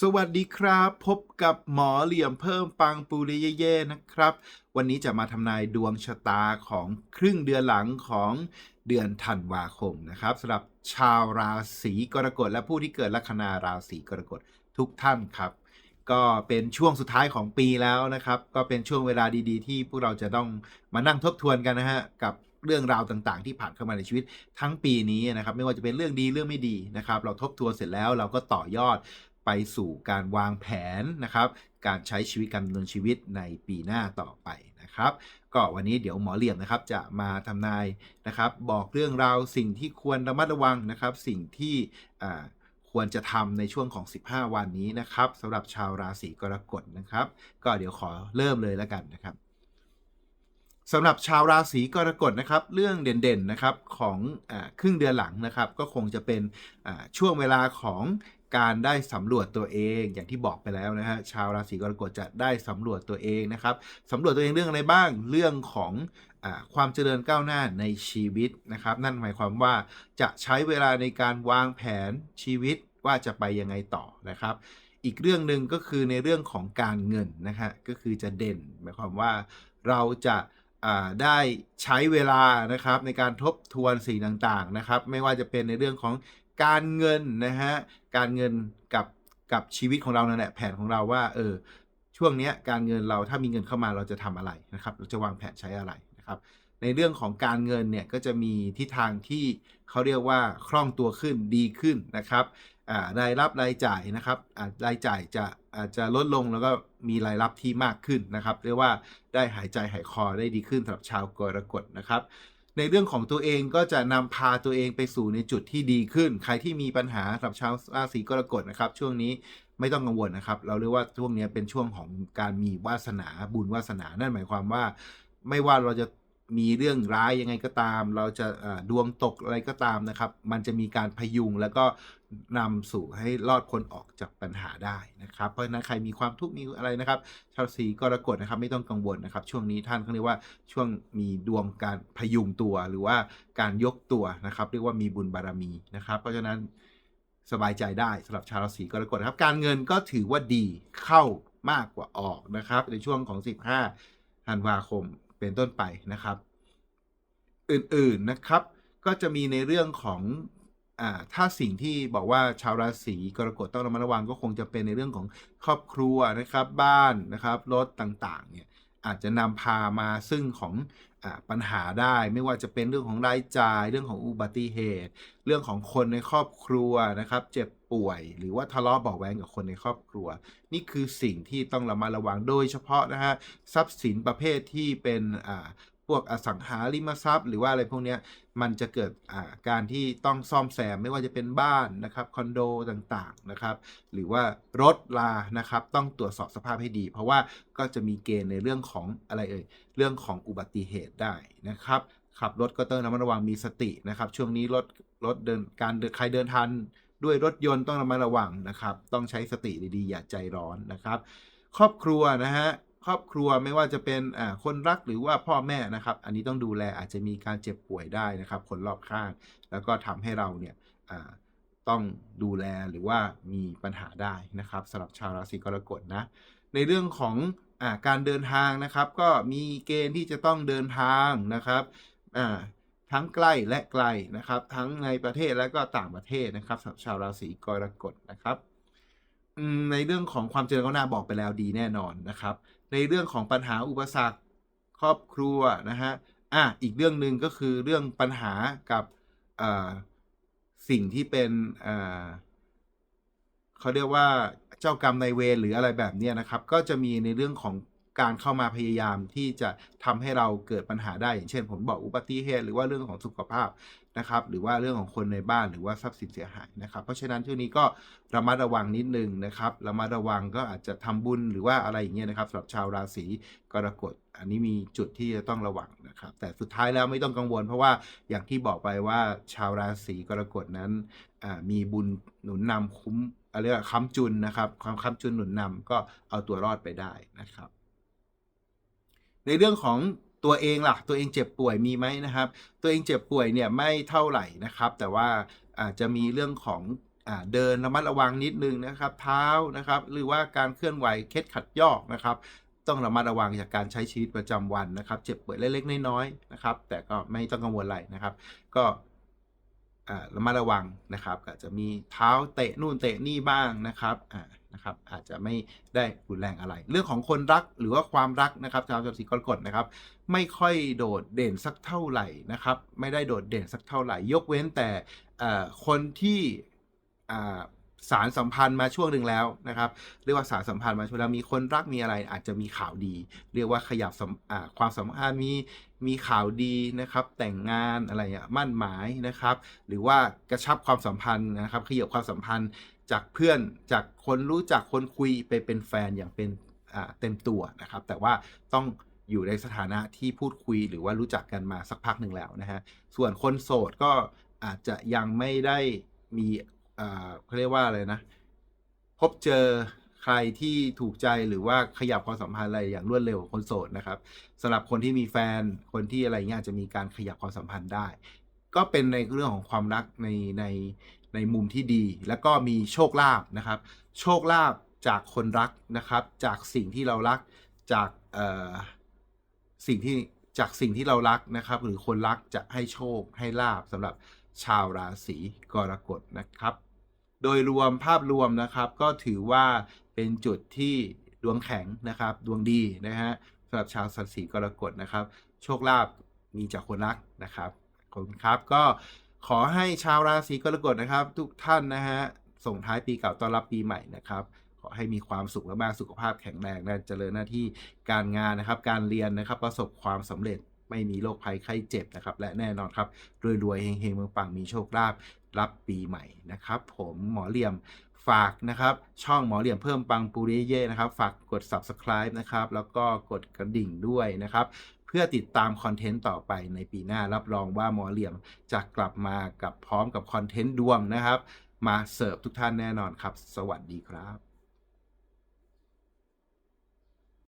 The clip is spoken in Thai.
สวัสดีครับ พบกับหมอเหลี่ยมเพิ่มปังปูริเย่ๆนะครับ วันนี้จะมาทำนายดวงชะตาของครึ่งเดือนหลังของเดือนธันวาคมนะครับสำหรับชาวราศีกรกฎและผู้ที่เกิดลัคนาราศีกรกฎทุกท่านครับ ก็เป็นช่วงสุดท้ายของปีแล้วนะครับ ก็เป็นช่วงเวลาดีๆ ที่พวกเราจะต้องมานั่งทบทวนกันนะฮะกับเรื่องราวต่างๆ ที่ผ่านเข้ามาในชีวิตทั้งปีนี้นะครับ ไม่ว่าจะเป็นเรื่องดีเรื่องไม่ดีนะครับ เราทบทวนเสร็จแล้วเราก็ต่อยอด ไปสู่การวางแผนนะครับ การใช้ชีวิตการดำเนินชีวิตในปีหน้าต่อไปนะครับ ก็วันนี้เดี๋ยวหมอเหลี่ยมนะครับจะมาทำนายนะครับ บอกเรื่องราวสิ่งที่ควรระมัดระวังนะครับ สิ่งที่ควรจะทำในช่วงของ 15 วันนี้นะครับสำหรับชาวราศีกรกฎนะครับ ก็เดี๋ยวขอเริ่มเลยแล้วกันนะครับสำหรับชาวราศีกรกฎนะครับ เรื่องเด่นๆนะครับของอครึ่งเดือนหลังนะครับ ก็คงจะเป็นช่วงเวลาของ การได้สำรวจตัวเอง อย่างที่บอกไปแล้วนะฮะชาวราศีกรกฎจะได้สำรวจตัวเองนะครับสำรวจตัวเองเรื่องอะไรบ้างเรื่องของอความเจริญก้าวหน้าในชีวิตนะครับ นั่นหมายความว่าจะใช้เวลาในการวางแผนชีวิตว่าจะไปยังไงต่อนะครับอีกเรื่องหนึ่งก็คือในเรื่องของการเงินนะฮะก็คือจะเด่น หมายความว่าเราจะได้ใช้เวลานะครับในการทบทวนสิ่งต่างๆนะครับ ไม่ว่าจะเป็นในเรื่องของ การเงินนะฮะการเงินกับกับชีวิตของเรานั่นแหละแผนของเราว่าเออช่วงเนี้ยการเงินเราถ้ามีเงินเข้ามาเราจะทำอะไรนะครับเราจะวางแผนใช้อะไรนะครับ ในเรื่องของการเงินเนี่ยก็จะมีทิศทางที่เขาเรียกว่าคล่องตัวขึ้นดีขึ้นนะครับรายรับรายจ่ายนะครับรายจ่ายจะอาจจะลดลงแล้วก็มีรายรับที่มากขึ้นนะครับ เรียกว่าได้หายใจหายคอได้ดีขึ้นสำหรับชาวกรกฎนะครับ ในเรื่องของตัวเองก็จะนำพาตัวเองไปสู่ในจุดที่ดีขึ้น ใครที่มีปัญหาสำหรับชาวราศีกรกฎนะครับ ช่วงนี้ไม่ต้องกังวลนะครับ เราเรียกว่าช่วงนี้เป็นช่วงของการมีวาสนาบุญวาสนา นั่นหมายความว่า ไม่ว่าเราจะมีเรื่องร้ายยังไงก็ตาม เราจะดวงตกอะไรก็ตามนะครับ มันจะมีการพยุงแล้วก็ นำสู่ให้รอดพ้นออกจากปัญหาได้นะครับ เพราะฉะนั้นใครมีความทุกข์มีอะไรนะครับ ชาวสีกรกฎนะครับไม่ต้องกังวลนะครับ ช่วงนี้ท่านเขาเรียกว่าช่วงมีดวงการพยุงตัวหรือว่าการยกตัวนะครับ เรียกว่ามีบุญบารมีนะครับ เพราะฉะนั้นสบายใจได้สำหรับชาวราศีกรกฎครับ การเงินก็ถือว่าดีเข้ามากกว่าออกนะครับ ในช่วงของ 15ธันวาคมเป็นต้นไปนะครับ อื่นๆนะครับ ก็จะมีในเรื่องของ อ่าถ้าสิ่งที่บอกว่าชาวราศีกรกฎต้องระมัดระวังก็คงจะเป็นในเรื่องของครอบครัวนะครับ บ้านนะครับรถต่างๆเนี่ยอาจจะนำพามาซึ่งของอปัญหาได้ ไม่ว่าจะเป็นเรื่องของรายจ่าย เรื่องของอุบัติเหตุ เรื่องของคนในครอบครัวนะครับ เจ็บป่วย หรือว่าทะเลาะเบาะแว้งกับคนในครอบครัว นี่คือสิ่งที่ต้องระมัดระวังโดยเฉพาะนะฮะทรัพย์สินประเภทที่เป็นอ่า พวกอสังหาริมทรัพย์ หรือว่าอะไรพวกนี้มันจะเกิดการที่ต้องซ่อมแซมไม่ว่าจะเป็นบ้านนะครับคอนโดต่างๆนะครับ หรือว่ารถลานะครับต้องตรวจสอบสภาพให้ดี เพราะว่าก็จะมีเกณฑ์ในเรื่องของอะไรเอ่ยเรื่องของอุบัติเหตุได้นะครับขับรถก็ต้องระมัดระวังมีสตินะครับ ช่วงนี้รถรถเดินการใครเดินทางด้วยรถยนต์ต้องระมัดระวังนะครับ ต้องใช้สติดีๆอย่าใจร้อนนะครับ ครอบครัวนะฮะ ครอบครัวไม่ว่าจะเป็นคนรักหรือว่าพ่อแม่นะครับ อันนี้ต้องดูแลอาจจะมีการเจ็บป่วยได้นะครับ คนรอบข้าง แล้วก็ทำให้เราเนี่ยต้องดูแลหรือว่ามีปัญหาได้นะครับสำหรับชาวราศีกรกฎนะ ในเรื่องของอการเดินทางนะครับ ก็มีเกณฑ์ที่จะต้องเดินทางนะครับทั้งใกล้และไกลนะครับ ทั้งในประเทศและก็ต่างประเทศนะครับสำหรับชาวราศีกรกฎนะครับในเรื่องของความเจริญก้าวหน้าบอกไปแล้วดีแน่นอนนะครับ ในเรื่องของปัญหาอุปสรรคครอบครัวนะฮะอะอีกเรื่องหนึ่งก็คือเรื่องปัญหากับสิ่งที่เป็นเขาเรียกว่าเจ้ากรรมนายเวรหรืออะไรแบบนี้นะครับ ก็จะมีในเรื่องของ การเข้ามาพยายามที่จะทำให้เราเกิดปัญหาได้ อย่างเช่น ผมบอกอุบัติเหตุหรือว่าเรื่องของสุขภาพนะครับ หรือว่าเรื่องของคนในบ้านหรือว่าทรัพย์สินเสียหายนะครับ เพราะฉะนั้นช่วงนี้ก็ระมัดระวังนิดนึงนะครับระมัดระวังก็อาจจะทำบุญหรือว่าอะไรอย่างเงี้ยนะครับสำหรับชาวราศีกรกฎอันนี้มีจุดที่จะต้องระวังนะครับ แต่สุดท้ายแล้วไม่ต้องกังวล เพราะว่าอย่างที่บอกไปว่าชาวราศีกรกฎนั้นมีบุญหนุนนำคุ้มอะไรกว่าค้ำจุนนะครับ ความค้ำจุนหนุนนำก็เอาตัวรอดไปได้นะครับ ในเรื่องของตัวเองล่ะ ตัวเองเจ็บป่วยมีไหมนะครับ ตัวเองเจ็บป่วยเนี่ยไม่เท่าไหร่นะครับ แต่ว่าอาจจะมีเรื่องของอเดินระมัดระวังนิดนึงนะครับ เท้านะครับ หรือว่าการเคลื่อนไหวเคล็ดขัดยอกนะครับ ต้องระมัดระวังจากการใช้ชีวิตประจำวันนะครับ เจ็บป่วยเล็กๆน้อยๆนะครับ แต่ก็ไม่ต้องกังวลอะไรนะครับ ก็ระมัดระวังนะครับอาจจะมีเท้าเตะนู่นเตะนี่บ้างนะครับอ่า นะครับอาจจะไม่ได้รุนแรงอะไร เรื่องของคนรักหรือว่าความรักนะครับชาวราศีกรกฎนะครับไม่ค่อยโดดเด่นสักเท่าไหร่นะครับไม่ได้โดดเด่นสักเท่าไหร่ ยกเว้นแต่คนที่ สารสัมพันธ์มาช่วงหนึ่งแล้วนะครับ เรียกว่าสารสัมพันธ์มาช่วงแล้วมีคนรักมีอะไรอาจจะมีข่าวดี เรียกว่าขยับความสัมพันธ์มีมีข่าวดีนะครับ แต่งงานอะไรอะมั่นหมายนะครับ หรือว่ากระชับความสัมพันธ์นะครับขยับความสัมพันธ์จากเพื่อนจากคนรู้จักคนคุยไปเป็นแฟนอย่างเป็นเต็มตัวนะครับ แต่ว่าต้องอยู่ในสถานะที่พูดคุยหรือว่ารู้จักกันมาสักพักหนึ่งแล้วนะฮะส่วนคนโสดก็อาจจะยังไม่ได้มี เขาเรียกว่าอะไรนะ พบเจอใครที่ถูกใจหรือว่าขยับความสัมพันธ์อะไรอย่างรวดเร็วคนโสดนะครับสำหรับคนที่มีแฟนคนที่อะไรเงี้ยจะมีการขยับความสัมพันธ์ได้ ก็เป็นในเรื่องของความรักในในในมุมที่ดี แล้วก็มีโชคลาภนะครับ โชคลาภจากคนรักนะครับ จากสิ่งที่เรารักจากเอ่อสิ่งที่จากสิ่งที่เรารักนะครับ หรือคนรักจะให้โชคให้ลาบสำหรับชาวราศีกรกฎนะครับ โดยรวมภาพรวมนะครับ ก็ถือว่าเป็นจุดที่ดวงแข็งนะครับ ดวงดีนะฮะสำหรับชาวราศีกรกฎนะครับ โชคลาภมีจากคนรักนะครับขอบคุณครับก็ขอให้ชาวราศีกรกฎนะครับ ทุกท่านนะฮะส่งท้ายปีเก่าต้อนรับปีใหม่นะครับขอให้มีความสุขมากๆสุขภาพแข็งแรงนะเจริญหน้าที่การงานนะครับ การเรียนนะครับประสบความสำเร็จ ไม่มีโรคภัยไข้เจ็บนะครับ และแน่นอนครับ รวยๆเฮงๆเมืองปังมีโชคลาภรับปีใหม่นะครับ ผมหมอเหลี่ยมฝากนะครับ ช่องหมอเหลี่ยมเพิ่มปังปูริเย่นะครับ ฝากกด subscribe นะครับ แล้วก็กดกระดิ่งด้วยนะครับ เพื่อติดตามคอนเทนต์ต่อไปในปีหน้ารับรองว่าหมอเหลี่ยมจะกลับมากับพร้อมกับคอนเทนต์ดวงนะครับ มาเสิร์ฟทุกท่านแน่นอนครับ สวัสดีครับ